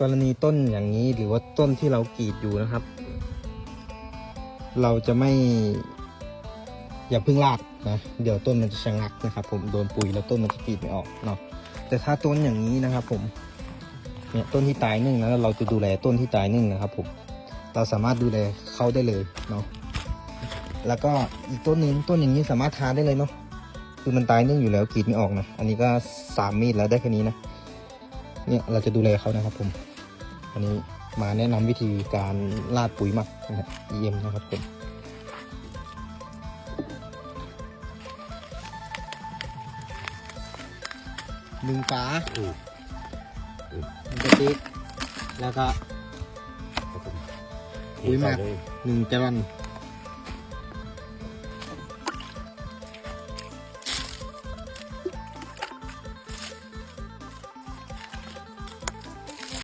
กรณีต้นอย่างนี้หรือว่าต้นที่เรากรีดอยู่นะครับ เราจะไม่อย่าพิ่งลากนะเดี๋ยวต้นมันจะชะงักนะครับ ผมโดนปุ๋ยแล้วต้นมันจะกรีดไม่ออกเนาะแต่ถ้าต้นอย่างนี้นะครับ ผมเนี่ยต้นที่ตายนึ่งแล้วเราจะดูแลต้นที่ตายนึ่งนะครับ ผม เราสามารถดูแลเขาได้เลยเนาะแล้วก็อีกต้นนึงต้นอย่างนี้สามารถทานได้เลยเนาะคือมันตายนึ่งอยู่แล้วกรีดไม่ออกนะอันนี้ก็สามมีดแล้วได้แค่นี้นะ เนี่ยเราจะดูแลเขานะครับผมอันนี้มาแนะนำวิธีการลาดปุ๋ยหมักนะครับ EM นะครับผมหนึ่งฝาอืมหนึ่งกระติกแล้วก็ครับผมปุ๋ยหมักใส่เลยหนึ่งแกลลอนค